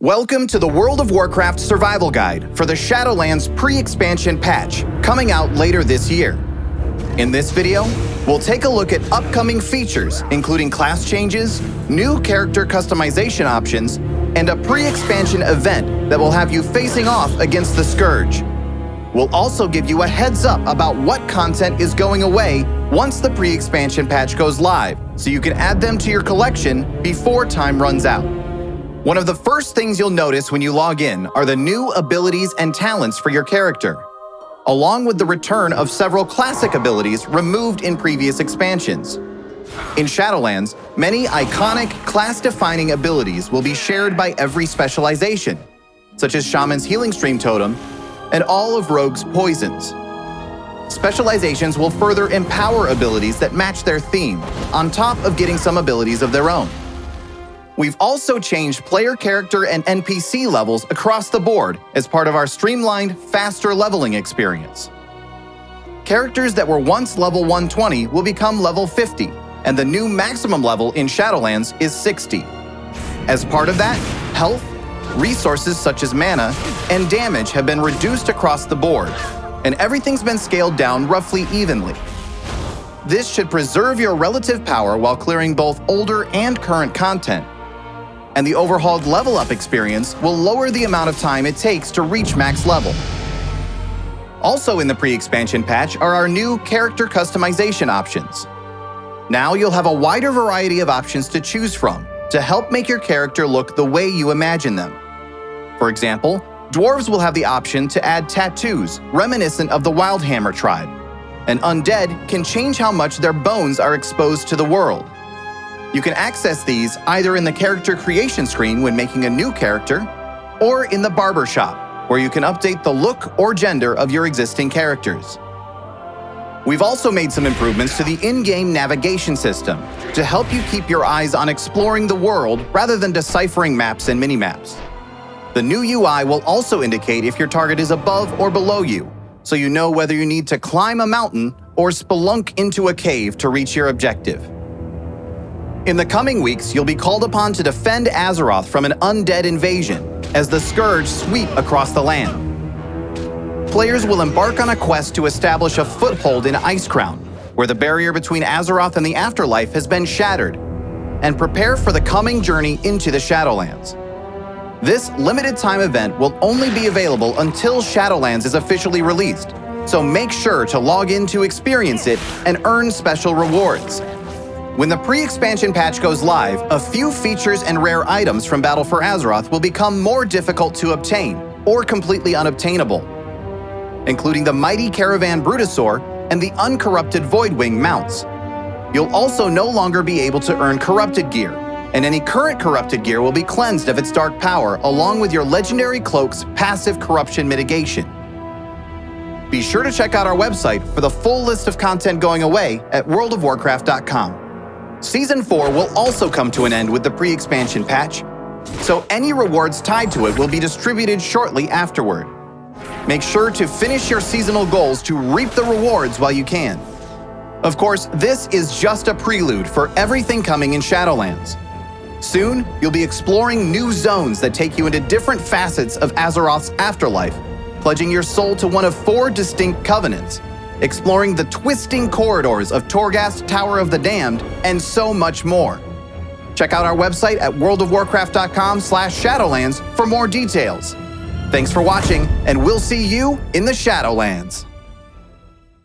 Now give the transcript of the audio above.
Welcome to the World of Warcraft Survival Guide for the Shadowlands pre-expansion patch, coming out later this year. In this video, we'll take a look at upcoming features, including class changes, new character customization options, and a pre-expansion event that will have you facing off against the Scourge. We'll also give you a heads up about what content is going away once the pre-expansion patch goes live, so you can add them to your collection before time runs out. One of the first things you'll notice when you log in are the new abilities and talents for your character, along with the return of several classic abilities removed in previous expansions. In Shadowlands, many iconic, class-defining abilities will be shared by every specialization, such as Shaman's Healing Stream Totem and all of Rogue's poisons. Specializations will further empower abilities that match their theme, on top of getting some abilities of their own. We've also changed player character and NPC levels across the board as part of our streamlined, faster leveling experience. Characters that were once level 120 will become level 50, and the new maximum level in Shadowlands is 60. As part of that, health, resources such as mana, and damage have been reduced across the board, and everything's been scaled down roughly evenly. This should preserve your relative power while clearing both older and current content, and the overhauled level up experience will lower the amount of time it takes to reach max level. Also in the pre-expansion patch are our new character customization options. Now you'll have a wider variety of options to choose from to help make your character look the way you imagine them. For example, dwarves will have the option to add tattoos reminiscent of the Wildhammer tribe, and undead can change how much their bones are exposed to the world. You can access these either in the character creation screen when making a new character, or in the barber shop, where you can update the look or gender of your existing characters. We've also made some improvements to the in-game navigation system to help you keep your eyes on exploring the world rather than deciphering maps and minimaps. The new UI will also indicate if your target is above or below you, so you know whether you need to climb a mountain or spelunk into a cave to reach your objective. In the coming weeks, you'll be called upon to defend Azeroth from an undead invasion as the Scourge sweep across the land. Players will embark on a quest to establish a foothold in Icecrown, where the barrier between Azeroth and the afterlife has been shattered, and prepare for the coming journey into the Shadowlands. This limited time event will only be available until Shadowlands is officially released, so make sure to log in to experience it and earn special rewards. When the pre-expansion patch goes live, a few features and rare items from Battle for Azeroth will become more difficult to obtain, or completely unobtainable, including the mighty Caravan Brutosaur and the uncorrupted Voidwing mounts. You'll also no longer be able to earn corrupted gear, and any current corrupted gear will be cleansed of its dark power along with your legendary cloak's passive corruption mitigation. Be sure to check out our website for the full list of content going away at worldofwarcraft.com. Season 4 will also come to an end with the pre-expansion patch, so any rewards tied to it will be distributed shortly afterward. Make sure to finish your seasonal goals to reap the rewards while you can. Of course, this is just a prelude for everything coming in Shadowlands. Soon, you'll be exploring new zones that take you into different facets of Azeroth's afterlife, pledging your soul to one of four distinct covenants, exploring the twisting corridors of Torghast Tower of the Damned, and so much more. Check out our website at worldofwarcraft.com slash shadowlands for more details. Thanks for watching, and we'll see you in the Shadowlands.